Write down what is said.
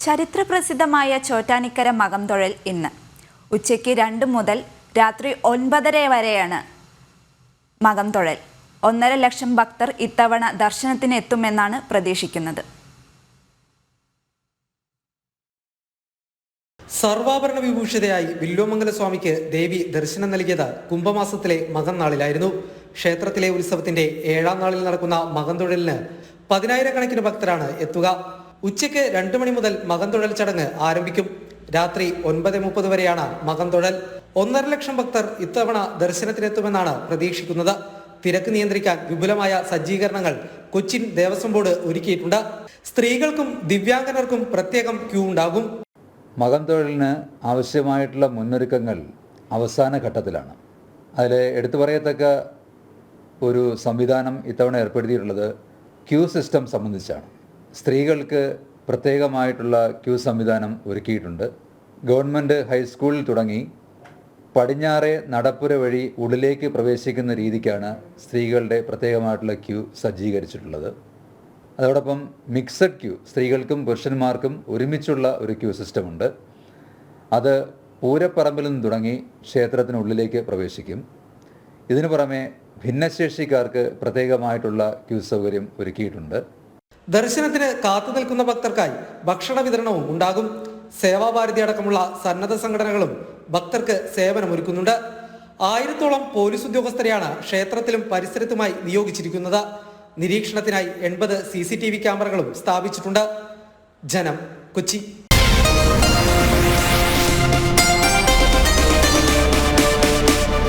ചരിത്രപ്രസിദ്ധമായ ചോറ്റാനിക്കര മകംതൊഴൽ ഇന്ന്. ഉച്ചയ്ക്ക് രണ്ട് മുതൽ രാത്രി ഒൻപതര വരെയാണ് മകംതൊഴൽ. ഒന്നര ലക്ഷം ഭക്തർ ഇത്തവണ ദർശനത്തിന് എത്തുമെന്നാണ് പ്രതീക്ഷിക്കുന്നത്. സർവാഭരണ വിഭൂഷിതയായി വില്വമംഗല സ്വാമിക്ക് ദേവി ദർശനം നൽകിയത് കുംഭമാസത്തിലെ മകം നാളിലായിരുന്നു ക്ഷേത്രത്തിലെ ഉത്സവത്തിന്റെ ഏഴാം നാളിൽ നടക്കുന്ന മകം തൊഴലിന് പതിനായിരക്കണക്കിന് ഭക്തരാണ് എത്തുക. ഉച്ചയ്ക്ക് രണ്ടു മണി മുതൽ മകന്തുഴൽ തൊഴൽ ചടങ്ങ് ആരംഭിക്കും. രാത്രി ഒൻപത് മുപ്പത് വരെയാണ് മകന്തുഴൽ തൊഴൽ ഒന്നര ലക്ഷം ഭക്തർ ഇത്തവണ ദർശനത്തിനെത്തുമെന്നാണ് പ്രതീക്ഷിക്കുന്നത്. തിരക്ക് നിയന്ത്രിക്കാൻ വിപുലമായ സജ്ജീകരണങ്ങൾ കൊച്ചിൻ ദേവസ്വം ബോർഡ് ഒരുക്കിയിട്ടുണ്ട്. സ്ത്രീകൾക്കും ദിവ്യാംഗനർക്കും പ്രത്യേകം ക്യൂ ഉണ്ടാകും. മകം തൊഴിലിന് ആവശ്യമായിട്ടുള്ള മുന്നൊരുക്കങ്ങൾ അവസാന ഘട്ടത്തിലാണ്. അതിൽ എടുത്തു പറയത്തക്ക ഒരു സംവിധാനം ഇത്തവണ ഏർപ്പെടുത്തിയിട്ടുള്ളത് ക്യൂ സിസ്റ്റം സംബന്ധിച്ചാണ്. സ്ത്രീകൾക്ക് പ്രത്യേകമായിട്ടുള്ള ക്യൂ സംവിധാനം ഒരുക്കിയിട്ടുണ്ട്. ഗവൺമെന്റ് ഹൈസ്കൂളിൽ തുടങ്ങി പടിഞ്ഞാറെ നടപ്പുര വഴി ഉള്ളിലേക്ക് പ്രവേശിക്കുന്ന രീതിക്കാണ് സ്ത്രീകളുടെ പ്രത്യേകമായിട്ടുള്ള ക്യൂ സജ്ജീകരിച്ചിട്ടുള്ളത്. അതോടൊപ്പം മിക്സഡ് ക്യൂ സ്ത്രീകൾക്കും പുരുഷന്മാർക്കും ഒരുമിച്ചുള്ള ഒരു ക്യൂ സിസ്റ്റമുണ്ട്. അത് പൂരപ്പറമ്പിൽ നിന്ന് തുടങ്ങി ക്ഷേത്രത്തിനുള്ളിലേക്ക് പ്രവേശിക്കും. ഇതിനു പുറമെ ഭിന്നശേഷിക്കാർക്ക് പ്രത്യേകമായിട്ടുള്ള ക്യൂ സൗകര്യം ഒരുക്കിയിട്ടുണ്ട്. ദർശനത്തിന് കാത്തു നിൽക്കുന്ന ഭക്തർക്കായി ഭക്ഷണ വിതരണവും ഉണ്ടാകും. സേവാഭാരതി അടക്കമുള്ള സന്നദ്ധ സംഘടനകളും ഭക്തർക്ക് സേവനമൊരുക്കുന്നുണ്ട്. ആയിരത്തോളം പോലീസ് ഉദ്യോഗസ്ഥരെയാണ് ക്ഷേത്രത്തിലും പരിസരത്തുമായി നിയോഗിച്ചിരിക്കുന്നത്. നിരീക്ഷണത്തിനായി എൺപത് സി ക്യാമറകളും സ്ഥാപിച്ചിട്ടുണ്ട്. ജനം കൊച്ചി.